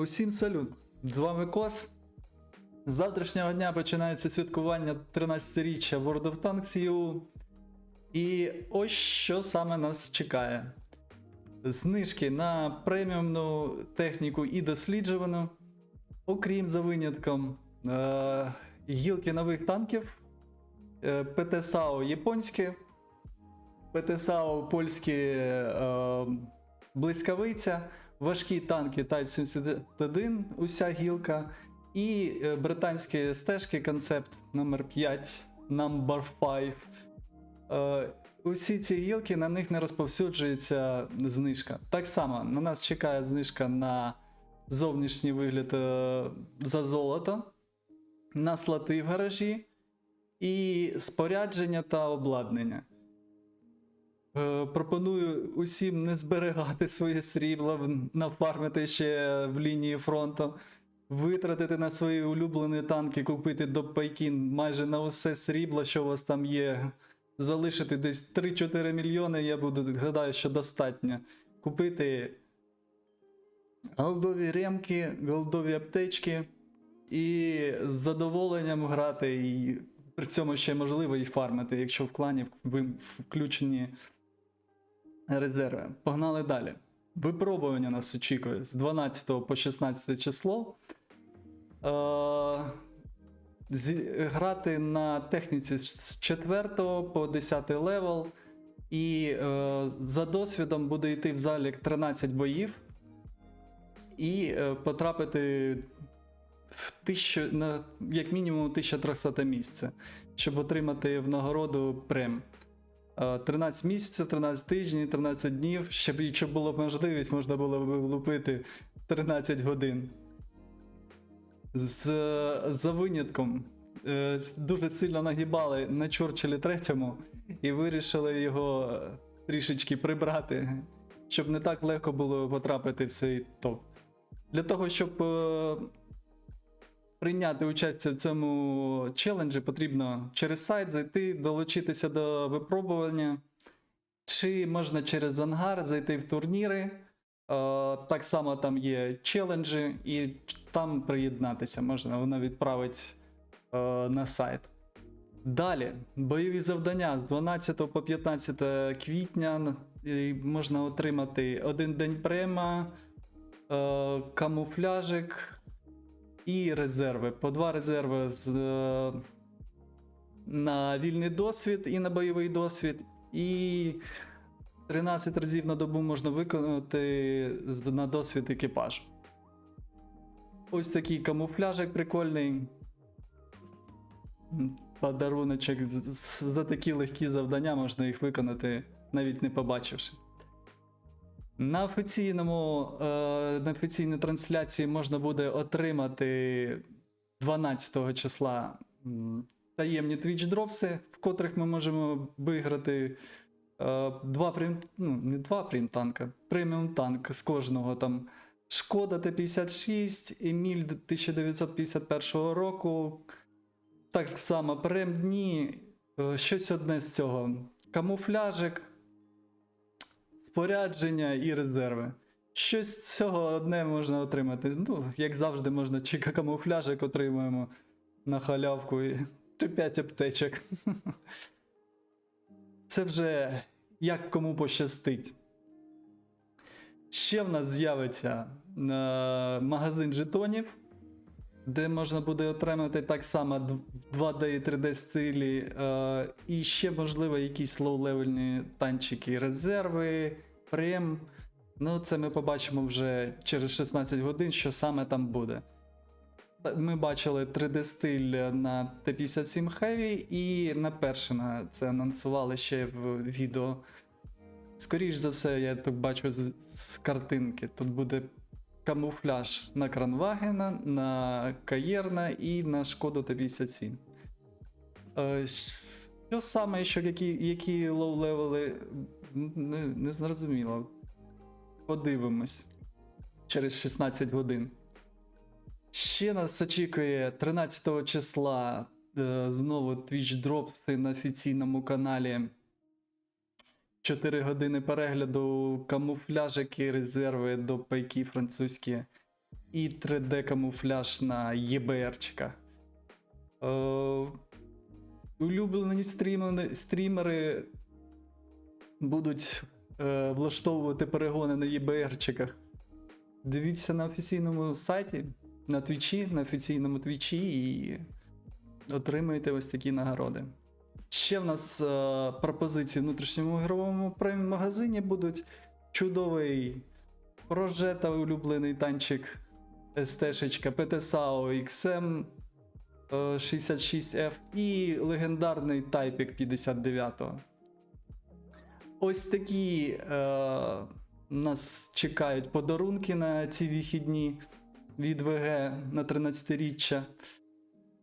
Усім салют! З вами Кос. З завтрашнього дня починається святкування 13-річчя World of Tanks EU. І ось що саме нас чекає: знижки на преміумну техніку і досліджувану, окрім за винятком е- гілки нових танків, е- ПТ-САУ японське, ПТ-САУ польське е- блискавиця важкі танки Type 71, уся гілка, і е, британські стежки концепт номер 5 Number 5. Е, усі ці гілки на них не розповсюджується знижка. Так само на нас чекає знижка на зовнішній вигляд е, за золото, на слоти в гаражі і спорядження та обладнання. Е, Пропоную усім не зберігати своє срібло, нафармити ще в лінії фронту, витратити на свої улюблені танки, купити до пайкін майже на усе срібло, що у вас там є. Залишити десь 3-4 мільйони, я буду гадаю, що достатньо. Купити голдові ремки, голдові аптечки і з задоволенням грати, і при цьому ще можливо і фармити, якщо в клані ви включені резерви. Погнали далі. Випробування нас очікує з 12 по 16 число. Е, грати на техніці з 4 по 10 левел. І е, за досвідом буде йти в залік 13 боїв. І е, потрапити в тисячу, на, як мінімум 1300 місце, щоб отримати в нагороду прем. Е, 13 місяців, 13 тижнів, 13 днів. Щоб якщо була б можливість, можна було б влупити 13 годин. З, за винятком. е, Дуже сильно нагибали на Чорчиллі третьому і вирішили його е, трішечки прибрати, щоб не так легко було потрапити в цей топ. Для того, щоб е, прийняти участь в цьому челенджі, потрібно через сайт зайти, долучитися до випробування. Чи можна через ангар зайти в турніри. Е, так само там є челенджі, і там приєднатися можна, воно відправить е, на сайт. Далі, бойові завдання з 12 по 15 квітня можна отримати один день према, е, камуфляжик і резерви. По два резерви з, е, на вільний досвід і на бойовий досвід. І 13 разів на добу можна виконати на досвід екіпаж. Ось такий камуфляжик прикольний. Подаруночок за такі легкі завдання можна їх виконати, навіть не побачивши. На офіційному е, на офіційній трансляції можна буде отримати 12 числа таємні Twitch дропси, в котрих ми можемо виграти е, два прим, ну, не два прим-танка, преміум танк з кожного там. Шкода Т-56, Еміль 1951 року. Так само прем-дні, е, щось одне з цього. Камуфляжик, спорядження і резерви. Щось з цього одне можна отримати. Ну, як завжди, можна чи камуфляжик отримуємо на халявку, і- чи 5 аптечок. Це вже як кому пощастить. Ще в нас з'явиться е, магазин жетонів, де можна буде отримати так само 2D і 3D стилі, е, і ще, можливо, якісь лоу-левельні танчики, резерви, прем. Ну, це ми побачимо вже через 16 годин, що саме там буде. Ми бачили 3D стиль на Т-57 Heavy і на Першина. Це анонсували ще в відео. Скоріш за все, я тут бачу з картинки. Тут буде камуфляж на Кранвагена, на Каєрна і на Шкоду Т-57. Е, що саме, що які, які лоу-левели, не, не зрозуміло. Подивимось через 16 годин. Ще нас очікує 13 числа е, знову Twitch Drops на офіційному каналі. 4 години перегляду, камуфляжики, резерви до пайки французькі. і 3D камуфляж на ЄБРчика. Е, улюблені стрімери, стрімери будуть е, влаштовувати перегони на ЄБРчиках. Дивіться на офіційному сайті, на твічі, на офіційному твічі і отримуєте ось такі нагороди. Ще в нас е, пропозиції в внутрішньому ігровому магазині будуть чудовий Прожета, улюблений танчик СТ-шечка PTSAO XM е, 66F і легендарний Typek 59. Ось такі е, нас чекають подарунки на ці вихідні від ВГ на 13-річчя.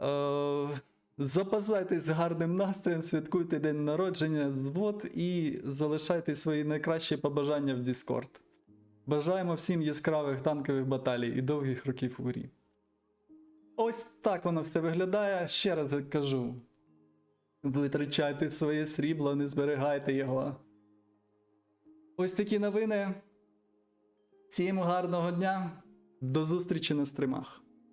Е, запасайтесь гарним настроєм, святкуйте день народження, звод і залишайте свої найкращі побажання в Discord. Бажаємо всім яскравих танкових баталій і довгих років у грі. Ось так воно все виглядає. Ще раз кажу: витрачайте своє срібло, не зберігайте його. Ось такі новини. Всім гарного дня. До зустрічі на стримах.